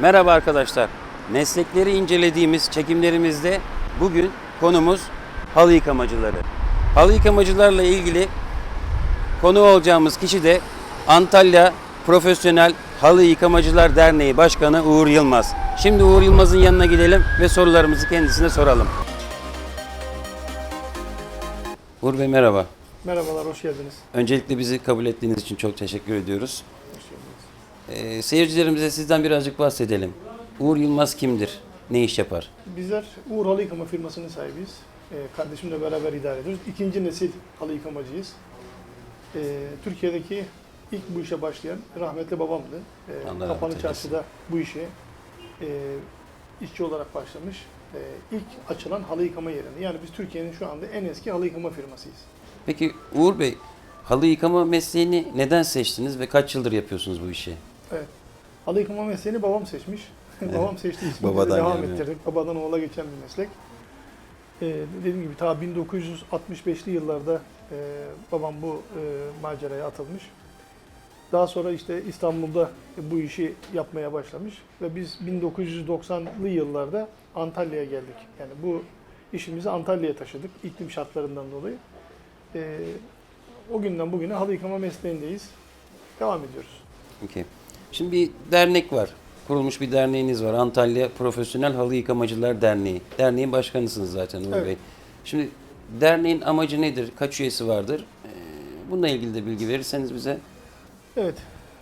Merhaba arkadaşlar. Meslekleri incelediğimiz çekimlerimizde bugün konumuz halı yıkamacıları. Halı yıkamacılarla ilgili konu olacağımız kişi de Antalya Profesyonel Halı Yıkamacılar Derneği Başkanı Uğur Yılmaz. Şimdi Uğur Yılmaz'ın yanına gidelim ve sorularımızı kendisine soralım. Uğur Bey merhaba. Merhabalar, hoş geldiniz. Öncelikle bizi kabul ettiğiniz için çok teşekkür ediyoruz. Ee, seyircilerimize sizden birazcık bahsedelim. Uğur Yılmaz kimdir? Ne iş yapar? Bizler Uğur Halı Yıkama firmasının sahibiyiz. Ee, kardeşimle beraber idare ediyoruz. İkinci nesil halı yıkamacıyız. Ee, Türkiye'deki ilk bu işe başlayan rahmetli babamdı. Allah rahmet Kapalı. Çarşı'da bu işe e, işçi olarak başlamış. Ee, ilk açılan halı yıkama yerini. Yani biz Türkiye'nin şu anda en eski halı yıkama firmasıyız. Peki Uğur Bey, halı yıkama mesleğini neden seçtiniz ve kaç yıldır yapıyorsunuz bu işi? Halı yıkama mesleğini babam seçmiş. babam seçtiği için Babadan devam gelmiyor. ettirdik. Babadan oğula geçen bir meslek. Ee, dediğim gibi ta 1965'li yıllarda e, babam bu e, maceraya atılmış. Daha sonra işte İstanbul'da bu işi yapmaya başlamış ve biz 1990'lı yıllarda Antalya'ya geldik. Yani bu işimizi Antalya'ya taşıdık iklim şartlarından dolayı. Ee, o günden bugüne halı yıkama mesleğindeyiz. Devam ediyoruz. Okey. Şimdi bir dernek var. Kurulmuş bir derneğiniz var. Antalya Profesyonel Halı Yıkamacılar Derneği. Derneğin başkanısınız zaten Uğur Evet. Bey. Şimdi derneğin amacı nedir? Kaç üyesi vardır? Ee, Bununla ilgili de bilgi verirseniz bize. Evet,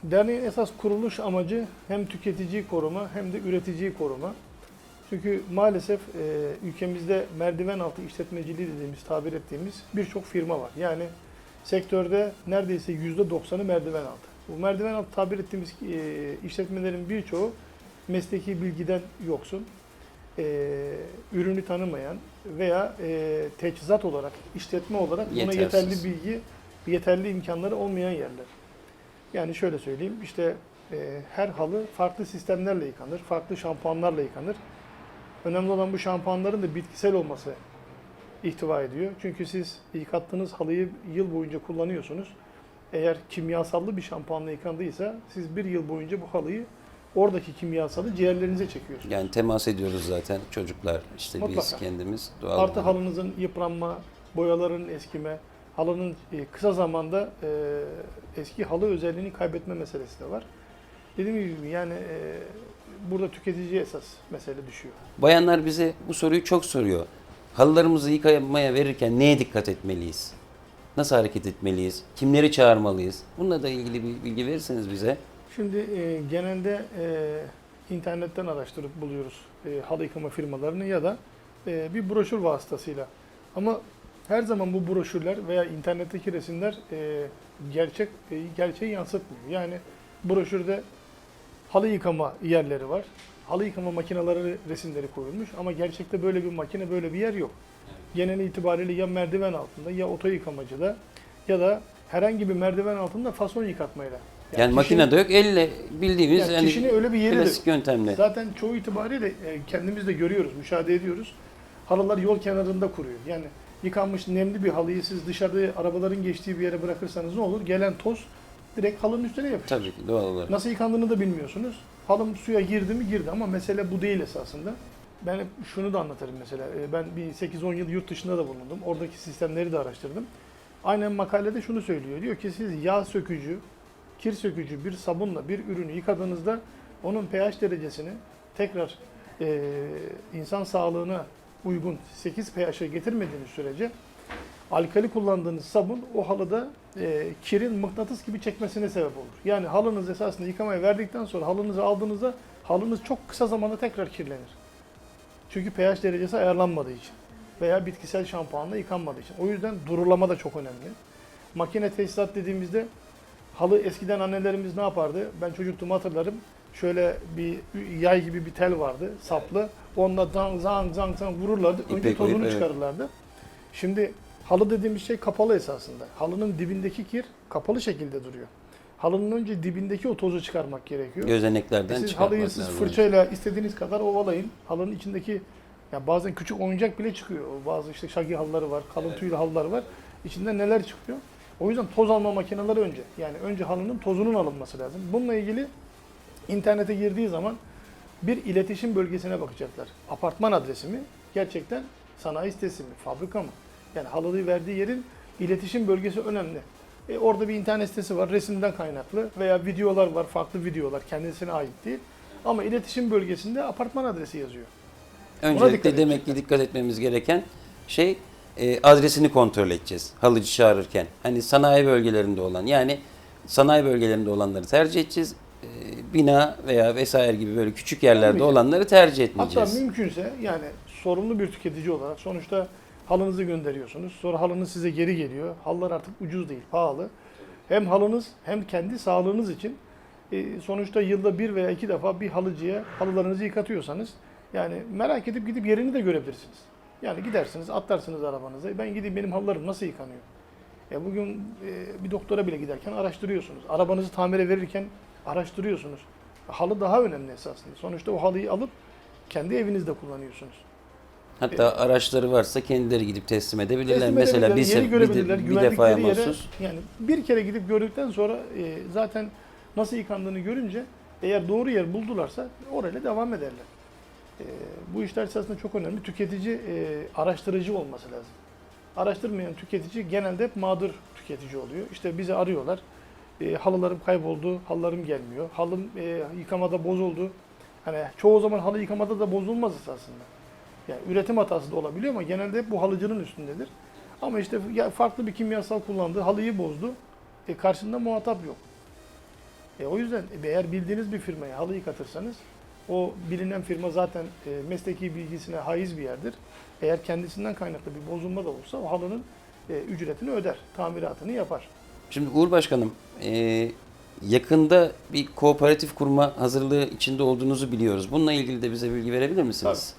derneğin esas kuruluş amacı hem tüketiciyi koruma hem de üreticiyi koruma. Çünkü maalesef e, ülkemizde merdiven altı işletmeciliği dediğimiz, tabir ettiğimiz birçok firma var. Yani sektörde neredeyse %90'ı merdiven altı. Bu merdiven altı tabir ettiğimiz e, işletmelerin birçoğu mesleki bilgiden yoksun, e, ürünü tanımayan veya e, teçhizat olarak, işletme olarak buna Yetersiz. yeterli bilgi, yeterli imkanları olmayan yerler. Yani şöyle söyleyeyim, işte e, her halı farklı sistemlerle yıkanır, farklı şampuanlarla yıkanır. Önemli olan bu şampuanların da bitkisel olması ihtiva ediyor. Çünkü siz yıkattığınız halıyı yıl boyunca kullanıyorsunuz. Eğer kimyasallı bir şampuanla yıkandıysa siz bir yıl boyunca bu halıyı oradaki kimyasalı ciğerlerinize çekiyorsunuz. Yani temas ediyoruz zaten çocuklar, işte biz Mutlaka. kendimiz doğal. Artı olarak. halınızın yıpranma, boyaların eskime, halının e, kısa zamanda e, eski halı özelliğini kaybetme meselesi de var. Dediğim gibi yani e, burada tüketici esas mesele düşüyor. Bayanlar bize bu soruyu çok soruyor. Halılarımızı yıkamaya verirken neye dikkat etmeliyiz? Nasıl hareket etmeliyiz? Kimleri çağırmalıyız? Bununla da ilgili bir bilgi verirseniz bize. Şimdi e, genelde e, internetten araştırıp buluyoruz e, halı yıkama firmalarını ya da e, bir broşür vasıtasıyla. Ama her zaman bu broşürler veya internetteki resimler e, gerçek e, gerçeği yansıtmıyor. Yani broşürde halı yıkama yerleri var. Halı yıkama makineleri resimleri koyulmuş ama gerçekte böyle bir makine, böyle bir yer yok. Genel itibariyle ya merdiven altında ya oto yıkamacıda ya da herhangi bir merdiven altında fason yıkatmayla. Yani, kişinin- makinede yok, elle bildiğimiz yani yani kişinin öyle bir yeri de yok. klasik yöntemle. Zaten çoğu itibariyle e, kendimiz de görüyoruz, müşahede ediyoruz. Halılar yol kenarında kuruyor. Yani yıkanmış nemli bir halıyı siz dışarıda arabaların geçtiği bir yere bırakırsanız ne olur? Gelen toz direkt halının üstüne yapışır. Tabii ki doğal olarak. Nasıl yıkandığını da bilmiyorsunuz. Halım suya girdi mi girdi ama mesele bu değil esasında. Ben hep şunu da anlatırım mesela. E, Ben bir 8-10 yıl yurt dışında da bulundum. Oradaki sistemleri de araştırdım. Aynen makalede şunu söylüyor. Diyor ki siz yağ sökücü, kir sökücü bir sabunla bir ürünü yıkadığınızda onun pH derecesini tekrar e, insan sağlığına uygun 8 pH'e getirmediğiniz sürece alkali kullandığınız sabun o halıda e, kirin mıknatıs gibi çekmesine sebep olur. Yani halınız esasında yıkamaya verdikten sonra halınızı aldığınızda halınız çok kısa zamanda tekrar kirlenir. Çünkü pH derecesi ayarlanmadığı için veya bitkisel şampuanla yıkanmadığı için. O yüzden durulama da çok önemli. Makine tesisat dediğimizde halı eskiden annelerimiz ne yapardı? Ben çocukluğumu hatırlarım. Şöyle bir yay gibi bir tel vardı saplı. Onunla zang zang zang zang vururlardı. Önce İpek tozunu oyup, evet. çıkarırlardı. Şimdi halı dediğimiz şey kapalı esasında. Halının dibindeki kir kapalı şekilde duruyor. Halının önce dibindeki o tozu çıkarmak gerekiyor. Gözeneklerden E siz çıkartmak halıyı siz lazım. fırçayla istediğiniz kadar ovalayın. Halının içindeki ya bazen küçük oyuncak bile çıkıyor. Bazı işte şagi halıları var, kalın tüylü halılar var. İçinde neler çıkıyor? O yüzden toz alma makineleri önce. Yani önce halının tozunun alınması lazım. Bununla ilgili internete girdiği zaman bir iletişim bölgesine bakacaklar. Apartman adresi mi? Gerçekten sanayi sitesi mi? Fabrika mı? Yani halıyı verdiği yerin iletişim bölgesi önemli. E, orada bir internet sitesi var resimden kaynaklı veya videolar var, farklı videolar kendisine ait değil. Ama iletişim bölgesinde apartman adresi yazıyor. Öncelikle demek ki dikkat etmemiz gereken şey e, adresini kontrol edeceğiz halıcı çağırırken. Hani sanayi bölgelerinde olan yani sanayi bölgelerinde olanları tercih edeceğiz. E, bina veya vesaire gibi böyle küçük yerlerde Olmayacak. olanları tercih Hatta etmeyeceğiz. mümkünse yani sorumlu bir tüketici olarak sonuçta halınızı gönderiyorsunuz. Sonra halınız size geri geliyor. Halılar artık ucuz değil, pahalı. Hem halınız hem kendi sağlığınız için e, sonuçta yılda bir veya iki defa bir halıcıya halılarınızı yıkatıyorsanız yani merak edip gidip yerini de görebilirsiniz. Yani gidersiniz, atlarsınız arabanıza. Ben gideyim benim halılarım nasıl yıkanıyor? Ya bugün e, bir doktora bile giderken araştırıyorsunuz. Arabanızı tamire verirken araştırıyorsunuz. Halı daha önemli esasında. Sonuçta o halıyı alıp kendi evinizde kullanıyorsunuz. Hatta araçları varsa kendileri gidip teslim edebilirler. Teslim Mesela bir, yeri bir, görebilirler, bir güvendikleri defaya yere- mahsus. Yani bir kere gidip gördükten sonra e, zaten nasıl yıkandığını görünce eğer doğru yer buldularsa orayla devam ederler. E, bu işler esasında çok önemli. Tüketici e, araştırıcı olması lazım. Araştırmayan tüketici genelde hep mağdur tüketici oluyor. İşte bizi arıyorlar. E, halılarım kayboldu, halılarım gelmiyor. Halım e, yıkamada bozuldu. Hani çoğu zaman halı yıkamada da bozulmaz esasında. Yani üretim hatası da olabiliyor ama genelde hep bu halıcının üstündedir. Ama işte farklı bir kimyasal kullandı, halıyı bozdu. E karşında muhatap yok. E o yüzden eğer bildiğiniz bir firmaya halı yıkatırsanız o bilinen firma zaten e, mesleki bilgisine haiz bir yerdir. Eğer kendisinden kaynaklı bir bozulma da olsa o halının e, ücretini öder, tamiratını yapar. Şimdi Uğur Başkanım, e, yakında bir kooperatif kurma hazırlığı içinde olduğunuzu biliyoruz. Bununla ilgili de bize bilgi verebilir misiniz?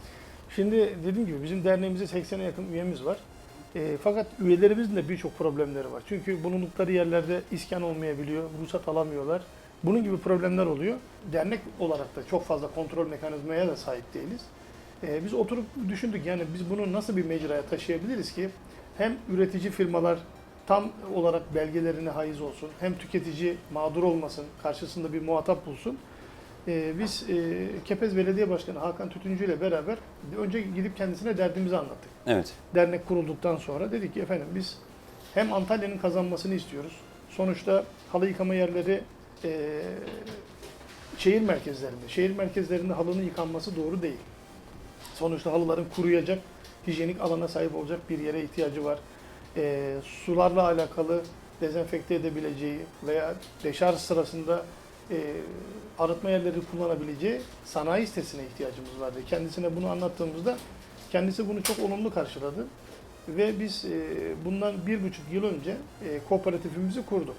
Şimdi dediğim gibi bizim derneğimizde 80'e yakın üyemiz var. E, fakat üyelerimizin de birçok problemleri var. Çünkü bulundukları yerlerde iskan olmayabiliyor, ruhsat alamıyorlar. Bunun gibi problemler oluyor. Dernek olarak da çok fazla kontrol mekanizmaya da sahip değiliz. E, biz oturup düşündük yani biz bunu nasıl bir mecraya taşıyabiliriz ki hem üretici firmalar tam olarak belgelerine haiz olsun, hem tüketici mağdur olmasın, karşısında bir muhatap bulsun. Ee, biz e, Kepez Belediye Başkanı Hakan Tütüncü ile beraber önce gidip kendisine derdimizi anlattık. Evet. Dernek kurulduktan sonra dedik ki efendim biz hem Antalya'nın kazanmasını istiyoruz. Sonuçta halı yıkama yerleri e, şehir merkezlerinde. Şehir merkezlerinde halının yıkanması doğru değil. Sonuçta halıların kuruyacak, hijyenik alana sahip olacak bir yere ihtiyacı var. E, sularla alakalı dezenfekte edebileceği veya deşarj sırasında e, arıtma yerleri kullanabileceği sanayi sitesine ihtiyacımız vardı. Kendisine bunu anlattığımızda kendisi bunu çok olumlu karşıladı. Ve biz e, bundan bir buçuk yıl önce e, kooperatifimizi kurduk.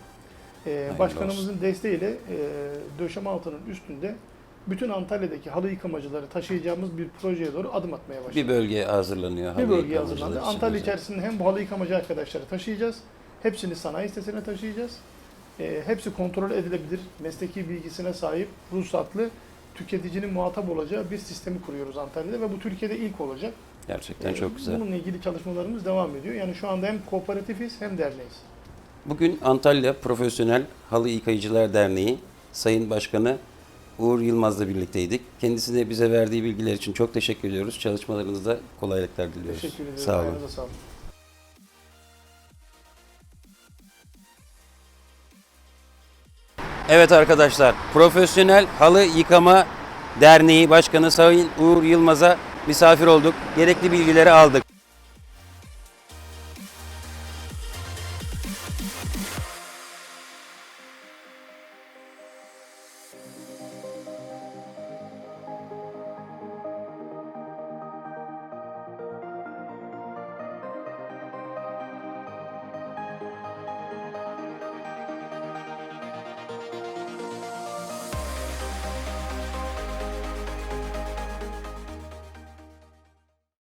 E, başkanımızın desteğiyle e, döşeme altının üstünde bütün Antalya'daki halı yıkamacıları taşıyacağımız bir projeye doğru adım atmaya başladık. Bir bölge hazırlanıyor. Bir bölge hazırlandı. Antalya içerisinde hem bu halı yıkamacı arkadaşları taşıyacağız. Hepsini sanayi sitesine taşıyacağız. E, hepsi kontrol edilebilir, mesleki bilgisine sahip, ruhsatlı, tüketicinin muhatap olacağı bir sistemi kuruyoruz Antalya'da ve bu Türkiye'de ilk olacak. Gerçekten E, çok güzel. Bununla ilgili çalışmalarımız devam ediyor. Yani şu anda hem kooperatifiz hem derneğiz. Bugün Antalya Profesyonel Halı Yıkayıcılar Derneği Sayın Başkanı Uğur Yılmaz'la birlikteydik. Kendisine bize verdiği bilgiler için çok teşekkür ediyoruz. Çalışmalarınızda kolaylıklar diliyoruz. Teşekkür ederim. Sağ olun. Ayağınıza sağlık. Evet arkadaşlar, Profesyonel Halı Yıkama Derneği Başkanı Sayın Uğur Yılmaz'a misafir olduk. Gerekli bilgileri aldık.